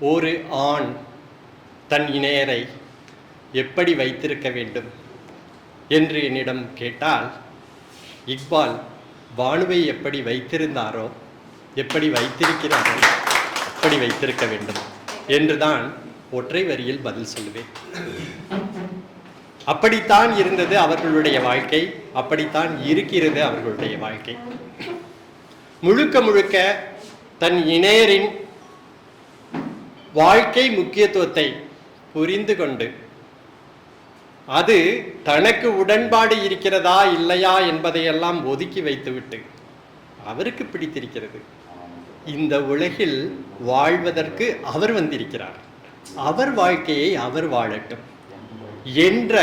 ஒரு ஆண் தன் இணையரை எப்படி வைத்திருக்க வேண்டும் என்று என்னிடம் கேட்டால் இக்பால் பானுவை எப்படி வைத்திருந்தாரோ எப்படி வைத்திருக்கிறாரோ அப்படி வைத்திருக்க வேண்டும் என்றுதான் ஒற்றை வரியில் பதில் சொல்லுவேன். அப்படித்தான் இருந்தது அவர்களுடைய வாழ்க்கை அப்படித்தான் இருக்கிறது அவர்களுடைய வாழ்க்கை. முழுக்க முழுக்க தன் இணையரின் வாழ்க்கை முக்கியத்துவத்தை புரிந்து கொண்டு அது தனக்கு உடன்பாடு இருக்கிறதா இல்லையா என்பதையெல்லாம் ஒதுக்கி வைத்துவிட்டு அவருக்கு பிடித்திருக்கிறது. இந்த உலகில் வாழ்வதற்கு அவர் வந்திருக்கிறார். அவர் வாழ்க்கையை அவர் வாழட்டும் என்ற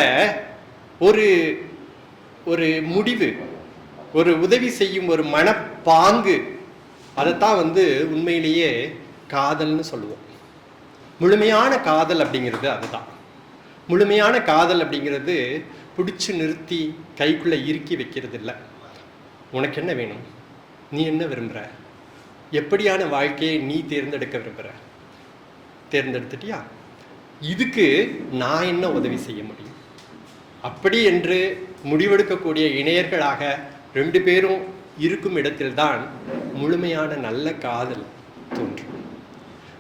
ஒரு ஒரு முடிவு ஒரு உதவி செய்யும் ஒரு மனப்பாங்கு அதைத்தான் வந்து உண்மையிலேயே காதல்னு சொல்லுவோம். முழுமையான காதல் அப்படிங்கிறது அதுதான். முழுமையான காதல் அப்படிங்கிறது பிடிச்சு நிறுத்தி கைக்குள்ளே இறுக்கி வைக்கிறது இல்லை உனக்கு என்ன வேணும்? நீ என்ன விரும்புகிற எப்படியான வாழ்க்கையை நீ தேர்ந்தெடுக்க விரும்புகிற தேர்ந்தெடுத்துட்டியா? இதுக்கு நான் என்ன உதவி செய்ய முடியும்? அப்படி என்று முடிவெடுக்கக்கூடிய இணையர்களாக ரெண்டு பேரும் இருக்கும் இடத்தில்தான் முழுமையான நல்ல காதல் தோன்றும்.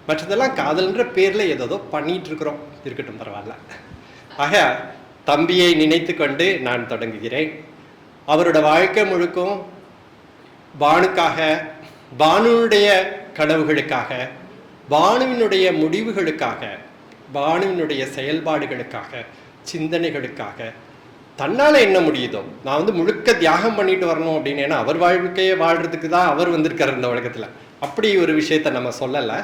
மற்றதெல்லாம் காதல்ன்ற பேரில் ஏதோ பண்ணிட்டு இருக்கிறோம் இருக்கட்டும் பரவாயில்ல. ஆக தம்பியை நினைத்து கொண்டு நான் தொடங்குகிறேன். அவரோட வாழ்க்கை முழுக்கும் பானுக்காக பானுனுடைய கனவுகளுக்காக பானுவினுடைய முடிவுகளுக்காக பானுவினுடைய செயல்பாடுகளுக்காக சிந்தனைகளுக்காக தன்னால் என்ன முடியுதோ நான் வந்து முழுக்க தியாகம் பண்ணிட்டு வரணும் அப்படின்னு ஏன்னா அவர் வாழ்க்கையை வாழ்றதுக்கு தான் அவர் வந்திருக்கார் இந்த உலகத்தில். அப்படி ஒரு விஷயத்த நம்ம சொல்லலை.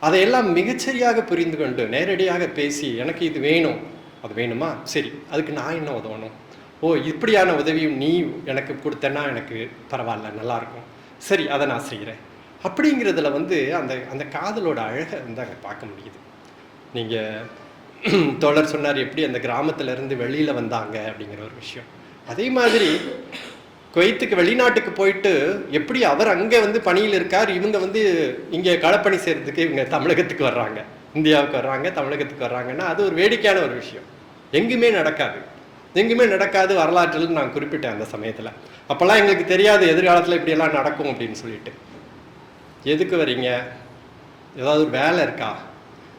அதையெல்லாம் மிகச்சரியாக புரிந்து கொண்டு நேரடியாக பேசி எனக்கு இது வேணும். அது வேணுமா? சரி அதுக்கு நான் என்ன உதவணும்? ஓ இப்படியான உதவியும் நீ எனக்கு கொடுத்தனா எனக்கு பரவாயில்ல நல்லாயிருக்கும். சரி அதை நான் செய்கிறேன். அப்படிங்கிறதுல வந்து அந்த அந்த காதலோட அழகை வந்து அங்கே பார்க்க முடியுது. நீங்கள் தோழர் சொன்னார் எப்படி அந்த கிராமத்துல இருந்து வெளியில் வந்தாங்க? அப்படிங்கிற ஒரு விஷயம். அதே மாதிரி குவைத்துக்கு வெளிநாட்டுக்கு போயிட்டு எப்படி அவர் அங்கே வந்து பணியில் இருக்கார் இவங்க வந்து இங்கே களப்பணி செய்கிறதுக்கு இவங்க தமிழகத்துக்கு வர்றாங்க இந்தியாவுக்கு வர்றாங்க தமிழகத்துக்கு வர்றாங்கன்னா அது ஒரு வேடிக்கையான ஒரு விஷயம். எங்குமே நடக்காது. எங்குமே நடக்காது வரலாற்றில் நான் குறிப்பிட்டேன் அந்த சமயத்தில். அப்போல்லாம் எங்களுக்கு தெரியாது எதிர்காலத்தில் இப்படியெல்லாம் நடக்கும் அப்படின்னு சொல்லிட்டு. எதுக்கு வரீங்க? ஏதாவது ஒரு வேலை இருக்கா?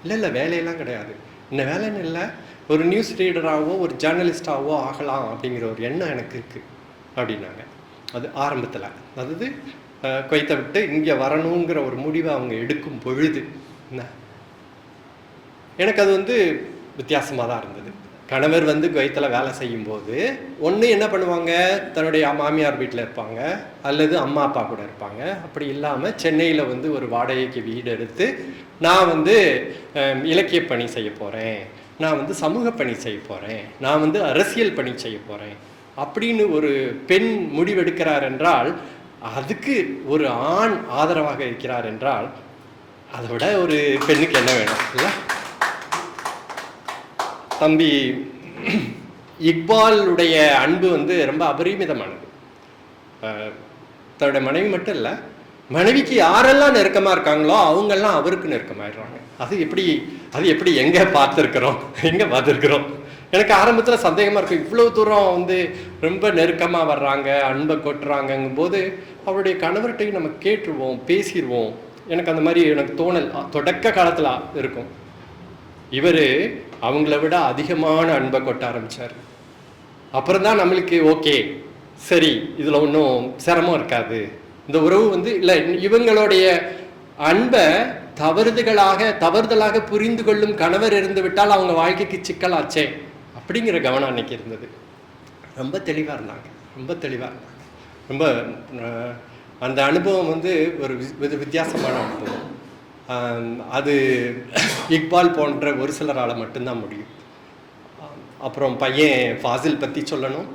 இல்லை இல்லை வேலையெல்லாம் கிடையாது. இந்த வேலைன்னு இல்லை ஒரு நியூஸ் ரீடராகவோ ஒரு ஜேர்னலிஸ்டாகவோ ஆகலாம் அப்படிங்கிற ஒரு எண்ணம் எனக்கு இருக்குது அப்படின்னாங்க. அது ஆரம்பத்தில். அதாவது கொய்த்தை விட்டு இங்கே வரணுங்கிற ஒரு முடிவை அவங்க எடுக்கும் பொழுது என்ன? எனக்கு அது வந்து வித்தியாசமாக தான் இருந்தது. கணவர் வந்து குவைத்தில் வேலை செய்யும்போது ஒன்று என்ன பண்ணுவாங்க? தன்னுடைய மாமியார் வீட்டில் இருப்பாங்க அல்லது அம்மா அப்பா கூட இருப்பாங்க. அப்படி இல்லாமல் சென்னையில் வந்து ஒரு வாடகைக்கு வீடு எடுத்து நான் வந்து இலக்கிய பணி செய்ய போகிறேன் நான் வந்து சமூக பணி செய்ய போகிறேன் நான் வந்து அரசியல் பணி செய்ய போகிறேன் அப்படின்னு ஒரு பெண் முடிவெடுக்கிறார் என்றால் அதுக்கு ஒரு ஆண் ஆதரவாக இருக்கிறார் என்றால் அதை விட ஒரு பெண்ணுக்கு என்ன வேணும்? இல்லை? தம்பி இக்பாலுடைய அன்பு வந்து ரொம்ப அபரிமிதமானது. தன்னுடைய மனைவி மட்டும் இல்லை மனைவிக்கு யாரெல்லாம் நெருக்கமாக இருக்காங்களோ அவங்கெல்லாம் அவருக்கு நெருக்கமாயிடுறாங்க. அது எப்படி அது எப்படி எங்கே பார்த்துருக்குறோம்? எங்கே பார்த்துருக்குறோம்? எனக்கு ஆரம்பத்தில் சந்தேகமாக இருக்கும். இவ்வளோ தூரம் வந்து ரொம்ப நெருக்கமாக வர்றாங்க அன்பை கொட்டுறாங்கங்கும் போது அவருடைய கணவர்கிட்டையும் நம்ம கேட்டுருவோம் பேசிடுவோம் எனக்கு அந்த மாதிரி எனக்கு தோணல். தொடக்க காலத்தில் இருக்கும். இவர் அவங்கள விட அதிகமான அன்பை கொட்ட ஆரம்பிச்சார். அப்புறம் தான் நம்மளுக்கு ஓகே சரி இதில் ஒன்றும் சிரமம் இருக்காது. இந்த உறவு வந்து இல்லை இவங்களுடைய அன்பை தவறுதலாக தவறுதலாக புரிந்து கொள்ளும் கணவர் இருந்து விட்டால் அவங்க வாழ்க்கைக்கு சிக்கலாச்சே. அப்படிங்கிற கவனம் அன்னைக்கு இருந்தது. ரொம்ப தெளிவாக இருந்தாங்க. ரொம்ப தெளிவாக இருந்தாங்க. ரொம்ப அந்த அனுபவம் வந்து ஒரு வித- வித்தியாசமான அனுபவம். அது இக்பால் போன்ற ஒரு சிலரால் மட்டும்தான் முடியும். அப்புறம் பையன் ஃபாசில் பற்றி சொல்லணும்.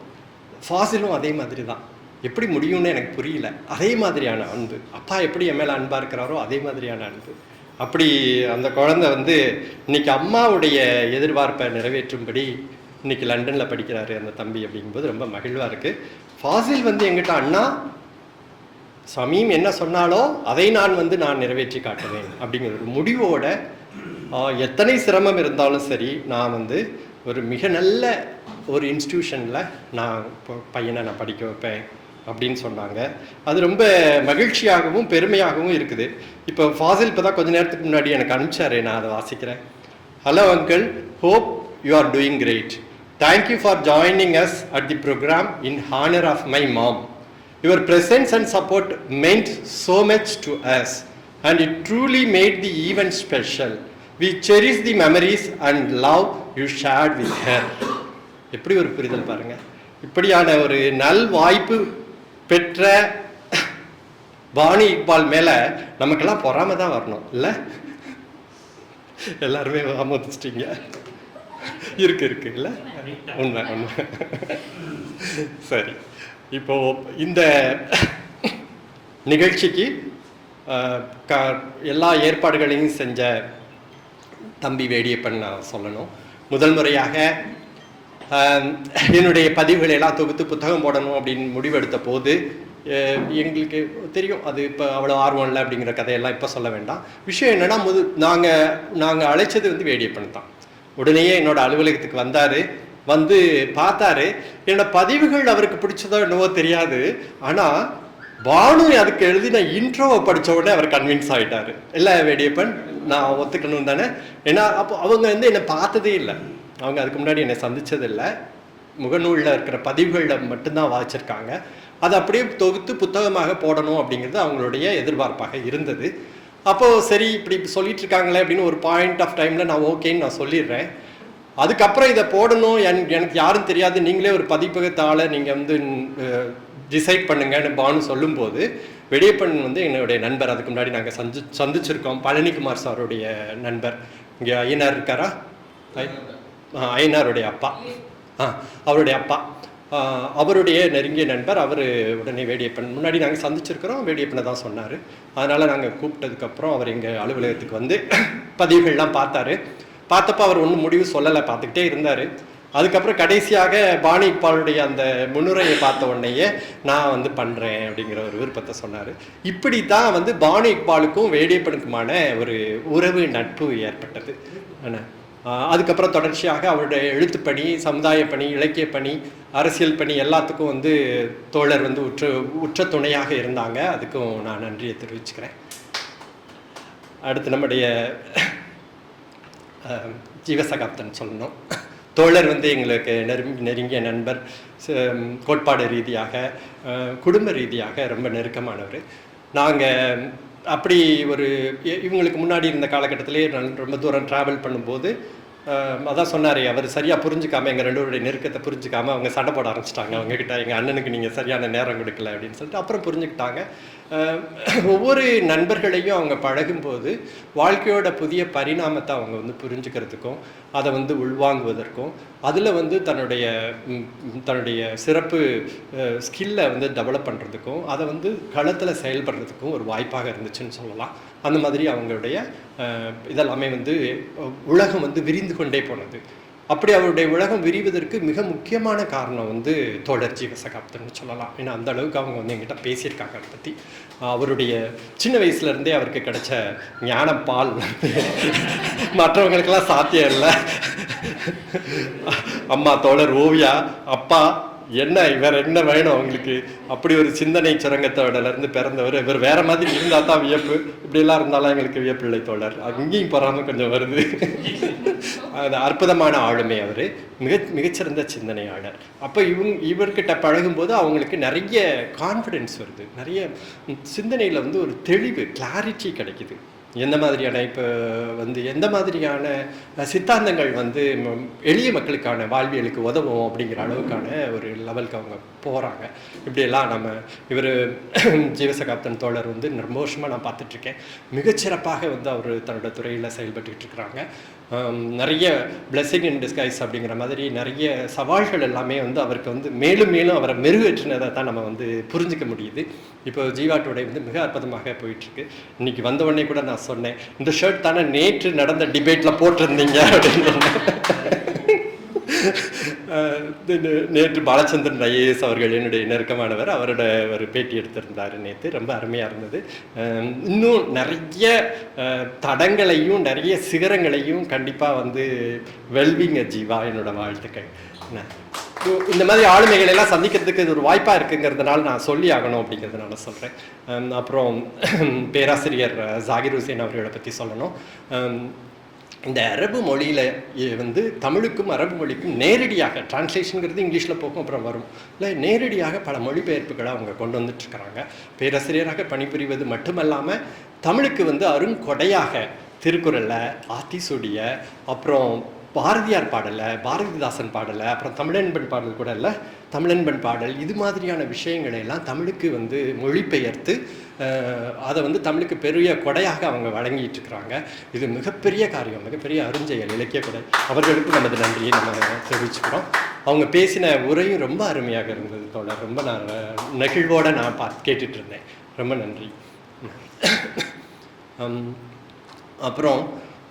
ஃபாசிலும் அதே மாதிரி தான். எப்படி முடியும்னு எனக்கு புரியல. அதே மாதிரியான அன்பு. அப்பா எப்படி என் மேலே அன்பாக இருக்கிறாரோ அதே மாதிரியான அன்பு. அப்படி அந்த குழந்தை வந்து இன்னைக்கு அம்மாவுடைய எதிர்பார்ப்பை நிறைவேற்றும்படி இன்னைக்கு லண்டனில் படிக்கிறாரு அந்த தம்பி அப்படிங்கும்போது ரொம்ப மகிழ்வாக இருக்குது ஃபாசில் வந்து எங்கிட்ட அண்ணா சமீம் என்ன சொன்னாலோ அதை நான் வந்து நான் நிறைவேற்றி காட்டுவேன். அப்படிங்கிற ஒரு முடிவோட எத்தனை சிரமம் இருந்தாலும் சரி நான் வந்து ஒரு மிக நல்ல ஒரு இன்ஸ்டியூஷனில் நான் இப்போ பையனை நான் படிக்க வைப்பேன். அப்படின்னு சொன்னாங்க. அது ரொம்ப மகிழ்ச்சியாகவும் பெருமையாகவும் இருக்குது. இப்போ ஃபாசில் இப்போ தான் கொஞ்ச நேரத்துக்கு முன்னாடி எனக்கு அனுப்பிச்சாரு நான் அதை வாசிக்கிறேன். Hello uncle hope you are doing great thank you for joining us at the programme in honour of my mom your presence and support meant so much to us and it truly made the event special we cherish the memories and love you shared with her எப்படி ஒரு புரிதல் பாருங்க. இப்படியான ஒரு நல் வாய்ப்பு பெற்ற பாணி இக்பால் மேலே நமக்கெல்லாம் பொறாம தான் வரணும் இல்லை? எல்லாருமே ஆமோதிச்சிட்டீங்க இருக்கு இருக்கு இல்லை உண்மை உண்மை. சரி. இப்போ இந்த நிகழ்ச்சிக்கு க- எல்லா ஏற்பாடுகளையும் செஞ்ச தம்பி வேடியப்பன் நான் சொல்லணும். முதல் முறையாக என்னுடைய பதிவுகளை எல்லாம் தொகுத்து புத்தகம் போடணும் அப்படின்னு முடிவெடுத்த போது எங்களுக்கு தெரியும் அது இப்போ அவ்வளோ ஆர்வம் இல்லை அப்படிங்கிற கதையெல்லாம் இப்போ சொல்ல வேண்டாம். விஷயம் என்னன்னா முது நாங்கள் நாங்கள் அழைச்சது வந்து வேடியப்பன் தான். உடனேயே என்னோட அலுவலகத்துக்கு வந்தார். வந்து பார்த்தாரு. என்னோட பதிவுகள் அவருக்கு பிடிச்சதோ என்னவோ தெரியாது. ஆனால் பானு அதுக்கு எழுதின இன்ட்ரோவை படிச்ச உடனே அவர் கன்வின்ஸ் ஆகிட்டார் இல்லை வேடியப்பன் நான் ஒத்துக்கணும் தானே? ஏன்னா அப்போ அவங்க வந்து என்னை பார்த்ததே இல்லை. அவங்க அதுக்கு முன்னாடி என்னை சந்திச்சது இல்லை. முகநூலில் இருக்கிற பதிவுகளில் மட்டும்தான் வாசிச்சிருக்காங்க. அதை அப்படியே தொகுத்து புத்தகமாக போடணும் அப்படிங்கிறது அவங்களுடைய எதிர்பார்ப்பாக இருந்தது. அப்போது சரி இப்படி சொல்லிட்டு இருக்காங்களே அப்படின்னு ஒரு பாயிண்ட் ஆஃப் டைமில் நான் ஓகேன்னு நான் சொல்லிடுறேன். அதுக்கப்புறம் இதை போடணும் என் எனக்கு யாரும் தெரியாது. நீங்களே ஒரு பதிப்பகத்தால் நீங்கள் வந்து டிசைட் பண்ணுங்கன்னு பானு சொல்லும்போது வெடியப்பன் வந்து என்னுடைய நண்பர். அதுக்கு முன்னாடி நாங்கள் சந்தி சந்திச்சிருக்கோம். பழனிக்குமார் சாருடைய நண்பர். இங்கே ஐயனார் இருக்காரா? ஐ- ஐயனாருடைய அப்பா. ஆ அவருடைய அப்பா. அவருடைய நெருங்கிய நண்பர் அவர் உடனே வேடியப்பன் முன்னாடி நாங்கள் சந்திச்சிருக்கிறோம் வேடியப்பனை தான் சொன்னார். அதனால் நாங்கள் கூப்பிட்டதுக்கப்புறம் அவர் எங்கள் அலுவலகத்துக்கு வந்து பதிவுகள்லாம் பார்த்தாரு. பார்த்தப்ப அவர் ஒன்றும் முடிவு சொல்லலை பார்த்துக்கிட்டே இருந்தார். அதுக்கப்புறம் கடைசியாக பாணி இக்பாலுடைய அந்த முன்னுரையை பார்த்த உடனேயே நான் வந்து பண்ணுறேன் அப்படிங்கிற ஒரு விருப்பத்தை சொன்னார். இப்படி தான் வந்து பாணி இக்பாலுக்கும் வேடியப்பனுக்குமான ஒரு உறவு நட்பு ஏற்பட்டது. ஆனால் அதுக்கப்புறம் தொடர்ச்சியாக அவருடைய எழுத்துப்பணி சமுதாய பணி இலக்கிய பணி அரசியல் பணி எல்லாத்துக்கும் வந்து தோழர் வந்து உற்ற உற்ற துணையாக இருந்தாங்க. அதுக்கும் நான் நன்றியை தெரிவிச்சுக்கிறேன். அடுத்து நம்முடைய ஜீவசகாப்தன் சொல்லணும். தோழர் வந்து எங்களுக்கு நெருங்கி நெருங்கிய நண்பர் ச- கோட்பாடு ரீதியாக குடும்ப ரீதியாக ரொம்ப நெருக்கமானவர். நாங்கள் அப்படி ஒரு இவங்களுக்கு முன்னாடி இருந்த காலகட்டத்திலே நான் ரொம்ப தூரம் ட்ராவல் பண்ணும்போது அதான் சொன்னார் அவர் சரியாக புரிஞ்சுக்காம எங்கள் ரெண்டு நெருக்கத்தை புரிஞ்சுக்காம அவங்க சண்டை போட ஆரம்பிச்சிட்டாங்க. அவங்கக்கிட்ட எங்கள் அண்ணனுக்கு நீங்கள் சரியான நேரம் கொடுக்கல அப்படின்னு சொல்லிட்டு அப்புறம் புரிஞ்சுக்கிட்டாங்க. ஒவ்வொரு நண்பர்களையும் அவங்க பழகும்போது வாழ்க்கையோட புதிய பரிணாமத்தை அவங்க வந்து புரிஞ்சுக்கிறதுக்கும் அதை வந்து உள்வாங்குவதற்கும் அதில் வந்து தன்னுடைய தன்னுடைய சிறப்பு ஸ்கில்லை வந்து டெவலப் பண்ணுறதுக்கும் அதை வந்து களத்தில் செயல்படுறதுக்கும் ஒரு வாய்ப்பாக இருந்துச்சுன்னு சொல்லலாம். அந்த மாதிரி அவங்களுடைய இதெல்லாமே வந்து உலகம் வந்து விரிந்து கொண்டே போனது. அப்படி அவருடைய உலகம் விரிவதற்கு மிக முக்கியமான காரணம் வந்து தோழர் ஜீவசகாப்தன்னு சொல்லலாம். ஏன்னா அந்த அளவுக்கு அவங்க வந்து எங்கிட்ட பேசியிருக்காங்க அதை பற்றி அவருடைய சின்ன வயசுலேருந்தே அவருக்கு கிடைச்ச ஞான பால் மற்றவங்களுக்கெல்லாம் சாத்தியம் இல்லை. அம்மா தோழர் ஓவியா அப்பா என்ன இவர் என்ன வேணும் அவங்களுக்கு? அப்படி ஒரு சிந்தனை சுரங்கத்தோடலேருந்து பிறந்தவர். இவர் வேற மாதிரி இருந்தால் தான் வியப்பு. இப்படிலாம் இருந்தாலும் எங்களுக்கு வியப்பிள்ளை தோழர். அங்கேயும் பொறாமல் கொஞ்சம் வருது. அது அற்புதமான ஆளுமை அவர். மிக மிகச்சிறந்த சிந்தனையாளர். அப்போ இவங்க இவர்கிட்ட பழகும்போது அவங்களுக்கு நிறைய கான்ஃபிடென்ஸ் வருது. நிறைய சிந்தனையில் வந்து ஒரு தெளிவு கிளாரிட்டி கிடைக்குது. எந்த மாதிரியான இப்போ வந்து எந்த மாதிரியான சித்தாந்தங்கள் வந்து எளிய மக்களுக்கான வாழ்வியலுக்கு உதவும் அப்படிங்கிற அளவுக்கான ஒரு லெவலுக்கு அவங்க போகிறாங்க இப்படியெல்லாம் நம்ம இவர் ஜீவசகாப்தன் தோழர் வந்து ரொம்ப வருஷமாக நான் பார்த்துட்ருக்கேன் மிகச்சிறப்பாக வந்து அவர் தன்னோட துறையில் செயல்பட்டுக்கிட்டு இருக்கிறாங்க. நிறைய பிளெஸிங் இன் டிஸ்கைஸ் அப்படிங்கிற மாதிரி நிறைய சவால்கள் எல்லாமே வந்து அவருக்கு வந்து மேலும் மேலும் அவரை மெருகேற்றினதை தான் நம்ம வந்து புரிஞ்சுக்க முடியுது. இப்போ ஜீவாட்டோட வந்து மிக அற்புதமாக போயிட்டுருக்கு. இன்னைக்கு வந்த உடனே கூட நான் சொன்னேன் இந்த ஷர்ட் தானே நேற்று நடந்த டிபேட்டில் போட்டிருந்தீங்க? அப்படின்னு. நேற்று பாலச்சந்திரன் ஐஏஎஸ் அவர்கள் என்னுடைய நெருக்கமானவர் அவரோட ஒரு பேட்டி எடுத்திருந்தார் நேற்று ரொம்ப அருமையாக இருந்தது. இன்னும் நிறைய தடங்களையும் நிறைய சிகரங்களையும் கண்டிப்பாக வந்து வெல்விங்க ஜீவா என்னோட வாழ்த்துக்கள். என்ன? இந்த மாதிரி ஆளுமைகள் எல்லாம் சந்திக்கிறதுக்கு இது ஒரு வாய்ப்பாக இருக்குங்கிறதுனால நான் சொல்லி ஆகணும் அப்படிங்கிறதுனால சொல்கிறேன் அப்புறம் பேராசிரியர் ஜாகிர் ஹுசேன் அவர்களை பற்றி சொல்லணும். இந்த அரபு மொழியில் வந்து தமிழுக்கும் அரபு மொழிக்கும் நேரடியாக டிரான்ஸ்லேஷனுங்கிறது இங்கிலீஷில் போகும் அப்புறம் வரும். இல்லை நேரடியாக பல மொழிபெயர்ப்புகளை அவங்க கொண்டு வந்துட்டுருக்கிறாங்க. பேராசிரியராக பணிபுரிவது மட்டுமல்லாமல் தமிழுக்கு வந்து அருங்கொடையாக திருக்குறளை ஆத்திசூடிய அப்புறம் பாரதியார் பாடலை பாரதிதாசன் பாடலை அப்புறம் தமிழன்பன் பாடல் கூட இல்லை தமிழன்பன் பாடல் இது மாதிரியான விஷயங்களை எல்லாம் தமிழுக்கு வந்து மொழிபெயர்த்து அதை வந்து தமிழுக்கு பெரிய கொடையாக அவங்க வழங்கிட்டு இருக்கிறாங்க இது மிகப்பெரிய காரியம் மிகப்பெரிய அருஞ்செயல் இலக்கிய கொடை. அவர்களுக்கு நமது நன்றியை நம்ம தெரிவிச்சுக்கிறோம். அவங்க பேசின உரையும் ரொம்ப அருமையாக இருந்தது தோழர். ரொம்ப நான் நெகிழ்வோடு நான் பார்த்து கேட்டுட்டு இருந்தேன் ரொம்ப நன்றி. அப்புறம்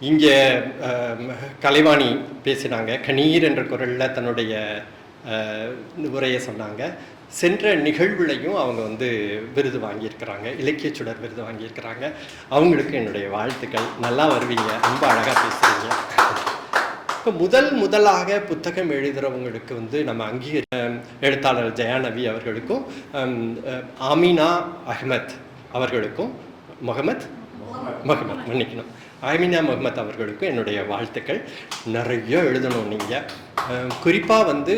இங்கே கலைவாணி பேசினாங்க. கணீர் என்ற குரலில் தன்னுடைய உரையை சொன்னாங்க. சென்ற நிகழ்வுலையும் அவங்க வந்து விருது வாங்கியிருக்கிறாங்க இலக்கிய சுடர் விருது வாங்கியிருக்கிறாங்க. அவங்களுக்கு என்னுடைய வாழ்த்துக்கள். நல்லா வருவீங்க. ரொம்ப அழகாக பேசுகிறீங்க இப்போ முதல் முதலாக புத்தகம் எழுதுகிறவங்களுக்கு வந்து நம்ம அங்கீகரி எழுத்தாளர் ஜெயாநபி அவர்களுக்கும் ஆமினா அஹ்மத் அவர்களுக்கும் முகமத். முகமத். மன்னிக்கணும். ஆமினா முகமத் அவர்களுக்கும் என்னுடைய வாழ்த்துக்கள். நிறைய எழுதணும் நீங்கள் குறிப்பாக வந்து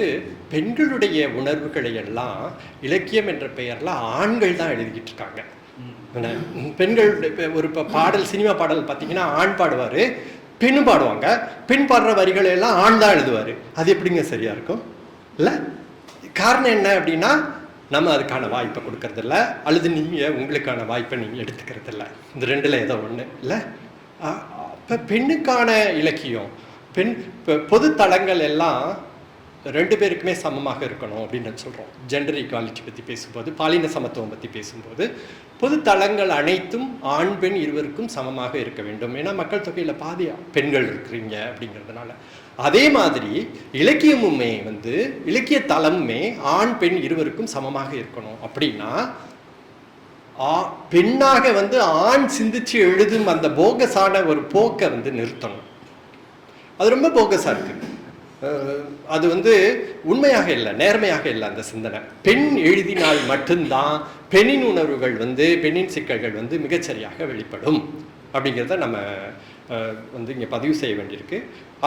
பெண்களுடைய உணர்வுகளை எல்லாம் இலக்கியம் என்ற பெயரில் ஆண்கள் தான் எழுதிக்கிட்டு இருக்காங்க. பெண்கள் ஒரு இப்ப பாடல் சினிமா பாடல் பார்த்தீங்கன்னா ஆண் பாடுவார் பெண்ணும் பாடுவாங்க. பெண் பாடுற வரிகளை எல்லாம் ஆண் தான் எழுதுவார். அது எப்படிங்க சரியா இருக்கும்? இல்லை? காரணம் என்ன அப்படின்னா நம்ம அதுக்கான வாய்ப்பை கொடுக்கறதில்ல. அல்லது நீங்கள் உங்களுக்கான வாய்ப்பை நீங்கள் எடுத்துக்கிறதில்ல. இந்த ரெண்டில் ஏதோ ஒன்று இல்லை? இப்போ பெண்ணுக்கான இலக்கியம். பெண் இப்போ பொது தளங்கள் எல்லாம் ரெண்டு பேருக்குமே சமமாக இருக்கணும் அப்படின்னு சொல்கிறோம் ஜெண்டர் ஈக்குவாலிட்டி பற்றி பேசும்போது பாலின சமத்துவம் பற்றி பேசும்போது பொது தளங்கள் அனைத்தும் ஆண் பெண் இருவருக்கும் சமமாக இருக்க வேண்டும். ஏன்னா மக்கள் தொகையில் பாதி பெண்கள் இருக்கிறீங்க அப்படிங்கிறதுனால. அதே மாதிரி இலக்கியமுமே வந்து இலக்கிய தளமுமே ஆண் பெண் இருவருக்கும் சமமாக இருக்கணும். அப்படின்னா பெண்ணாக வந்து ஆண் சிந்திச்சு எழுதும் அந்த போகஸான ஒரு போக்கை வந்து நிறுத்தணும். அது ரொம்ப போகஸாக இருக்கு. அது வந்து உண்மையாக இல்லை நேர்மையாக இல்லை அந்த சிந்தனை. பெண் எழுதினால் மட்டும்தான் பெண்ணின் உணர்வுகள் வந்து பெண்ணின் சிக்கல்கள் வந்து மிகச்சரியாக வெளிப்படும். அப்படிங்கிறத நம்ம வந்து இங்கே பதிவு செய்ய வேண்டியிருக்கு.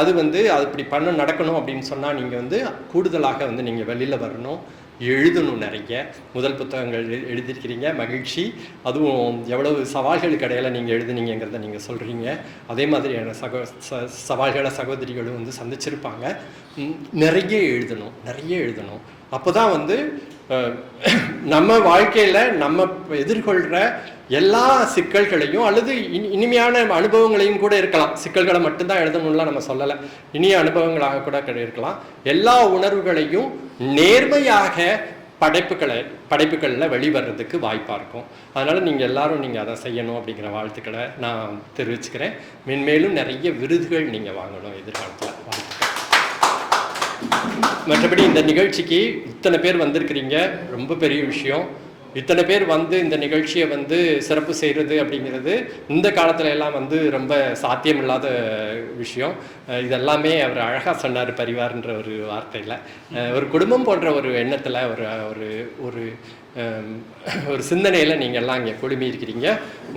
அது வந்து அது இப்படி பண்ண நடக்கணும் அப்படின்னு சொன்னால் நீங்கள் வந்து கூடுதலாக வந்து நீங்கள் வெளியில் வரணும். எழுதணும் நிறைய. முதல் புத்தகங்கள் எழு- எழுதியிருக்கிறீங்க. மகிழ்ச்சி. அதுவும் எவ்வளவு சவால்களுக்கு இடையில நீங்கள் எழுதுனீங்கிறத நீங்கள் சொல்கிறீங்க அதே மாதிரியான சகோ ச சவால்களை சகோதரிகளும் வந்து சந்திச்சிருப்பாங்க. நிறைய எழுதணும். நிறைய எழுதணும். அப்போ தான் வந்து நம்ம வாழ்க்கையில் நம்ம எதிர்கொள்கிற எல்லா சிக்கல்களையும் அல்லது இனி இனிமையான அனுபவங்களையும் கூட இருக்கலாம். சிக்கல்களை மட்டும்தான் எழுதணும்லாம் நம்ம சொல்லலை. இனிய அனுபவங்களாக கூட இருக்கலாம். எல்லா உணர்வுகளையும் நேர்மையாக படைப்புகளை படைப்புகளில் வெளிவர்றதுக்கு வாய்ப்பாக இருக்கும். அதனால் நீங்கள் எல்லாரும் நீங்கள் அதை செய்யணும் அப்படிங்கிற வாழ்த்துக்களை நான் தெரிவிச்சுக்கிறேன். மென்மேலும் நிறைய விருதுகள் நீங்கள் வாங்கணும் எதிர்காலத்தில். மற்றபடி இந்த நிகழ்ச்சிக்கு இத்தனை பேர் வந்திருக்கிறீங்க. ரொம்ப பெரிய விஷயம். இத்தனை பேர் வந்து இந்த நிகழ்ச்சியை வந்து சிறப்பு செய்கிறது அப்படிங்கிறது இந்த காலத்துல எல்லாம் வந்து ரொம்ப சாத்தியமில்லாத விஷயம். இதெல்லாமே அவர் அழகாக சொன்னார் பரிவார்ன்ற ஒரு வார்த்தையில். ஒரு குடும்பம் போன்ற ஒரு எண்ணத்தில் ஒரு ஒரு ஒரு ஒரு சிந்தனையில் நீங்கள் எல்லாம் இங்கே குழுமி இருக்கிறீங்க.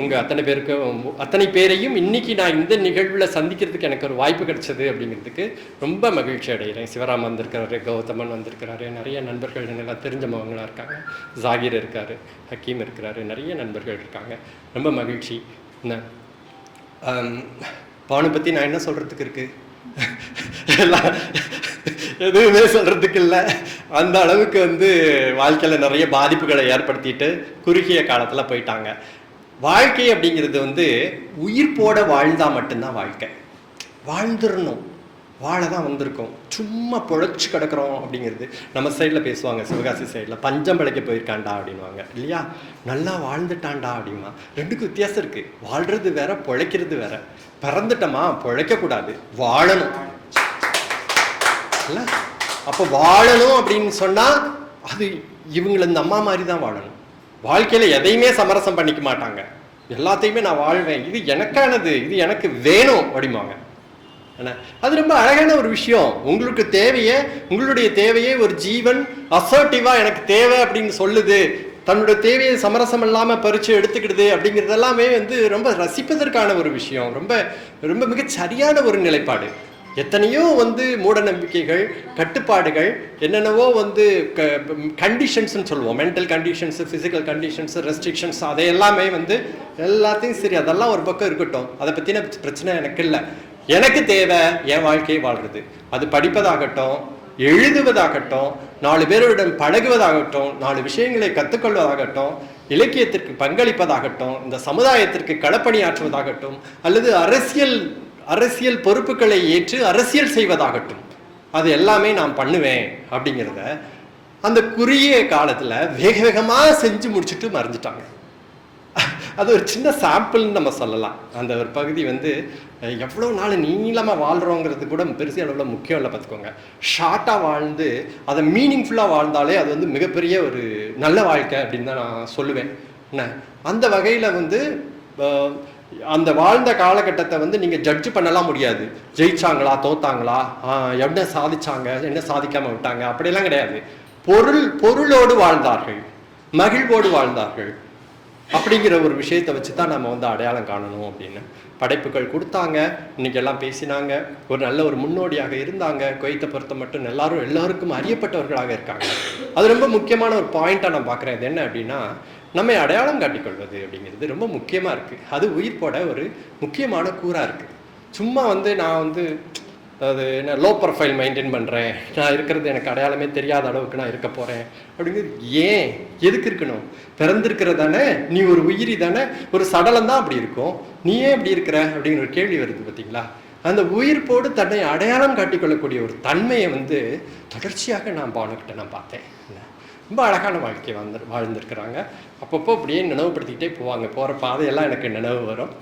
உங்கள் அத்தனை பேருக்கும் அத்தனை பேரையும் இன்னைக்கு நான் இந்த நிகழ்வில் சந்திக்கிறதுக்கு எனக்கு ஒரு வாய்ப்பு கிடைச்சது அப்படிங்கிறதுக்கு ரொம்ப மகிழ்ச்சி அடைகிறேன். சிவராம் வந்திருக்கிறாரு கௌதமன் வந்திருக்கிறாரு நிறைய நண்பர்கள் நல்லா தெரிஞ்சவங்களா இருக்காங்க. ஜாகிர் இருக்காரு ஹக்கீம் இருக்கிறாரு நிறைய நண்பர்கள் இருக்காங்க. ரொம்ப மகிழ்ச்சி. என்ன ஆம், பானு பற்றி நான் என்ன சொல்கிறதுக்கு இருக்குது எல்லாம் எதுவுமே சொல்கிறதுக்கு இல்லை. அந்த அளவுக்கு வந்து வாழ்க்கையில் நிறைய பாதிப்புகளை ஏற்படுத்திட்டு குறுகிய காலத்தில் போயிட்டாங்க. வாழ்க்கை அப்படிங்கிறது வந்து உயிர் போட வாழ்ந்தால் மட்டும்தான் வாழ்க்கை. வாழ்ந்துடணும். வாழ தான் வந்திருக்கோம். சும்மா பொழைச்சி கிடக்குறோம் அப்படிங்கிறது நம்ம சைடில் பேசுவாங்க சிவகாசி சைடில் பஞ்சம் பிழைக்க போயிருக்காண்டா அப்படின்வாங்க இல்லையா? நல்லா வாழ்ந்துட்டான்டா அப்படிமா. ரெண்டுக்கும் வித்தியாசம் இருக்கு. வாழ்றது வேற பொழைக்கிறது வேற. பிறந்துட்டோமா? பொழைக்கக்கூடாது. வாழணும். இல்ல? அப்போ வாழணும் அப்படின்னு சொன்னால் அது இவங்களை இந்த அம்மா மாதிரி தான் வாழணும். வாழ்க்கையில் எதையுமே சமரசம் பண்ணிக்க மாட்டாங்க. எல்லாத்தையுமே நான் வாழ்வேன். இது எனக்கானது. இது எனக்கு வேணும் அப்படிம்பாங்க. என்ன அது ரொம்ப அழகான ஒரு விஷயம். உங்களுக்கு தேவையே உங்களுடைய தேவையே ஒரு ஜீவன் அசர்ட்டிவாக எனக்கு தேவை அப்படின்னு சொல்லுது. தன்னோட தேவையை சமரசம் இல்லாமல் பறிச்சு எடுத்துக்கிடுது அப்படிங்கிறது எல்லாமே வந்து ரொம்ப ரசிப்பதற்கான ஒரு விஷயம். ரொம்ப ரொம்ப மிகச் சரியான ஒரு நிலைப்பாடு. எத்தனையோ வந்து மூட நம்பிக்கைகள் கட்டுப்பாடுகள் என்னென்னவோ வந்து கண்டிஷன்ஸ்னு சொல்லுவோம். Mental conditions physical conditions restrictions அதை எல்லாமே வந்து எல்லாத்தையும் சரி அதெல்லாம் ஒரு பக்கம் இருக்கட்டும். அதை பற்றின பிரச்சனை எனக்கு இல்லை. எனக்கு தேவை என் வாழ்க்கையை வாழ்றது. அது படிப்பதாகட்டும் எழுதுவதாகட்டும் நாலு பேருடன் பழகுவதாகட்டும் நாலு விஷயங்களை கற்றுக்கொள்வதாகட்டும் இலக்கியத்திற்கு பங்களிப்பதாகட்டும் இந்த சமுதாயத்திற்கு களப்பணியாற்றுவதாகட்டும் அல்லது அரசியல் அரசியல் பொறுப்புகளை ஏற்று அரசியல் செய்வதாகட்டும். அது எல்லாமே நான் பண்ணுவேன் அப்படிங்கிறத அந்த குறுகிய காலத்தில் வேக வேகமாக செஞ்சு முடிச்சுட்டு மறைஞ்சிட்டாங்க. அது ஒரு சின்ன சாம்பிள்னு நம்ம சொல்லலாம். அந்த ஒரு பகுதி வந்து எவ்வளோ நாள் நீளமாக வாழ்கிறோங்கிறது கூட பெருசு அளவில் முக்கியம் இல்லை பார்த்துக்கோங்க ஷார்ட்டாக வாழ்ந்து அதை மீனிங்ஃபுல்லாக வாழ்ந்தாலே அது வந்து மிகப்பெரிய ஒரு நல்ல வாழ்க்கை அப்படின்னு தான் நான் சொல்லுவேன். என்ன? அந்த வகையில் வந்து அந்த வாழ்ந்த காலகட்டத்தை வந்து நீங்கள் ஜட்ஜ் பண்ணலாம் முடியாது. ஜெயிச்சாங்களா தோத்தாங்களா? என்ன சாதிச்சாங்க என்ன சாதிக்காம விட்டாங்க? அப்படியெல்லாம் கிடையாது. பொருள் பொருளோடு வாழ்ந்தார்கள். மகிழ்வோடு வாழ்ந்தார்கள். அப்படிங்கிற ஒரு விஷயத்தை வச்சு தான் நம்ம வந்து அடையாளம் காணணும் அப்படின்னு. படைப்புகள் கொடுத்தாங்க இன்னைக்கு எல்லாம் பேசினாங்க ஒரு நல்ல ஒரு முன்னோடியாக இருந்தாங்க குவைத்தை பொறுத்த மட்டும் எல்லாரும் எல்லாருக்கும் அறியப்பட்டவர்களாக இருக்காங்க. அது ரொம்ப முக்கியமான ஒரு பாயிண்ட்டாக நான் பார்க்குறேன். இது என்ன அப்படின்னா நம்மை அடையாளம் காட்டிக்கொள்வது அப்படிங்கிறது ரொம்ப முக்கியமாக இருக்குது அது உயிர் போட ஒரு முக்கியமான கூறாக இருக்குது சும்மா வந்து நான் வந்து அது என்ன லோ ப்ரொஃபைல் மெயின்டைன் பண்ணுறேன் நான் இருக்கிறது எனக்கு அடையாளமே தெரியாத அளவுக்கு நான் இருக்க போகிறேன் அப்படிங்கிறது ஏன்? எதுக்கு இருக்கணும்? பிறந்திருக்கிற தானே? நீ ஒரு உயிரி தானே? ஒரு சடலம் தான் அப்படி இருக்கும். நீ ஏன் இப்படி இருக்கிற? அப்படிங்கிற ஒரு கேள்வி வருது பார்த்தீங்களா அந்த உயிர்ப்போடு தன்னை அடையாளம் காட்டிக்கொள்ளக்கூடிய ஒரு தன்மையை வந்து தொடர்ச்சியாக நான் பானுக்கிட்ட நான் பார்த்தேன். ரொம்ப அழகான வாழ்க்கை வந்து வாழ்ந்துருக்குறாங்க. அப்பப்போ அப்படியே நினைவுபடுத்திக்கிட்டே போவாங்க. போகிற பாதையெல்லாம் எனக்கு நினைவு வரும்.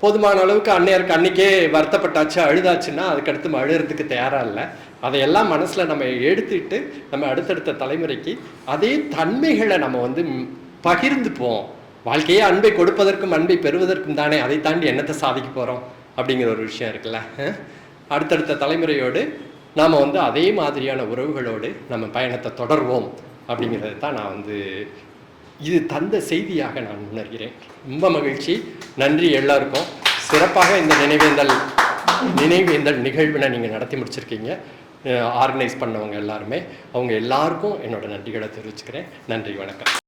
போதுமான அளவுக்கு அன்னையருக்கு அன்னைக்கே வருத்தப்பட்டாச்சு அழுதாச்சுன்னா அதுக்கடுத்து நம்ம அழுகிறதுக்கு தயாராக இல்லை. அதையெல்லாம் மனசில் நம்ம எடுத்துட்டு நம்ம அடுத்தடுத்த தலைமுறைக்கு அதே தன்மைகளை நம்ம வந்து பகிர்ந்து பகிர்ந்துப்போம் வாழ்க்கையே அன்பை கொடுப்பதற்கும் அன்பை பெறுவதற்கும் தானே. அதை தாண்டி என்னத்தை சாதிக்க போகிறோம் அப்படிங்கிற ஒரு விஷயம் இருக்குல்ல. அடுத்தடுத்த தலைமுறையோடு நாம் வந்து அதே மாதிரியான உறவுகளோடு நம்ம பயணத்தை தொடர்வோம் அப்படிங்கிறது தான் நான் வந்து இது தந்த செய்தியாக நான் உணர்கிறேன். ரொம்ப மகிழ்ச்சி. நன்றி எல்லாருக்கும். சிறப்பாக இந்த நினைவேந்தல் நினைவேந்தல் நிகழ்வினை நீங்கள் நடத்தி முடிச்சிருக்கீங்க. ஆர்கனைஸ் பண்ணவங்க எல்லாருமே. அவங்க எல்லாருக்கும் என்னோட நன்றிகளை தெரிவிச்சுக்கிறேன். நன்றி வணக்கம்.